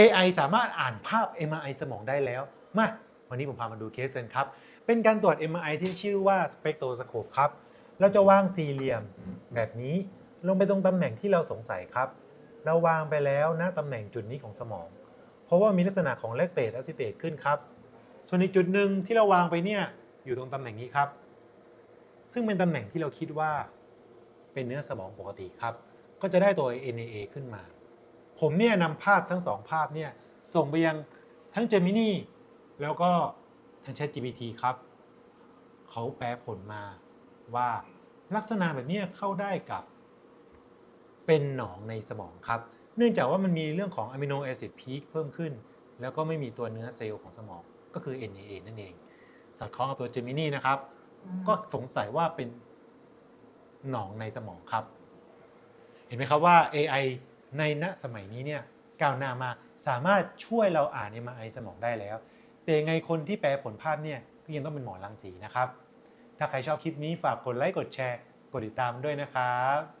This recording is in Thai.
AI สามารถอ่านภาพ MRI สมองได้แล้ว มา วันนี้ผมพามาดูเคสกันครับ เป็นการตรวจ MRI ที่ชื่อว่า spectroscope ครับ เราจะวางสี่เหลี่ยมแบบนี้ลงไปตรงตำแหน่งที่เราสงสัยครับ เราวางไปแล้วณตำแหน่งจุดนี้ของสมอง เพราะว่ามีลักษณะของแลคเตตอะซิเตตขึ้นครับ ส่วนอีกจุดหนึ่งที่เราวางไปเนี่ยอยู่ตรงตำแหน่งนี้ครับ ซึ่งเป็นตำแหน่งที่เราคิดว่าเป็นเนื้อสมองปกติครับ ก็จะได้ตัว NAA ขึ้นมา ผมเนี่ยนำภาพทั้งสองภาพเนี่ยส่งไปยังทั้ง Gemini แล้วก็ทั้ง ChatGPT ครับ เขาแปลผลมาว่าลักษณะแบบเนี้ยเข้าได้กับเป็นหนองในสมองครับ เนื่องจากว่ามันมีเรื่องของอะมิโนแอซิดพีคเพิ่มขึ้น แล้วก็ไม่มีตัวเนื้อเซลล์ของสมองก็คือ NAA นั่นเอง สอดคล้องกับตัว Gemini นะครับ ก็สงสัยว่าเป็นหนองในสมองครับ เห็นไหมครับว่า AI ในณสมัยนี้เนี่ยก้าวหน้ามากสามารถช่วยเราอ่าน MRI สมองได้แล้ว แต่ยังไงคนที่แปลผลภาพเนี่ยก็ยังต้องเป็นหมอรังสีนะครับ ถ้าใครชอบคลิปนี้ฝากกดไลค์กดแชร์ กดติดตามด้วยนะครับ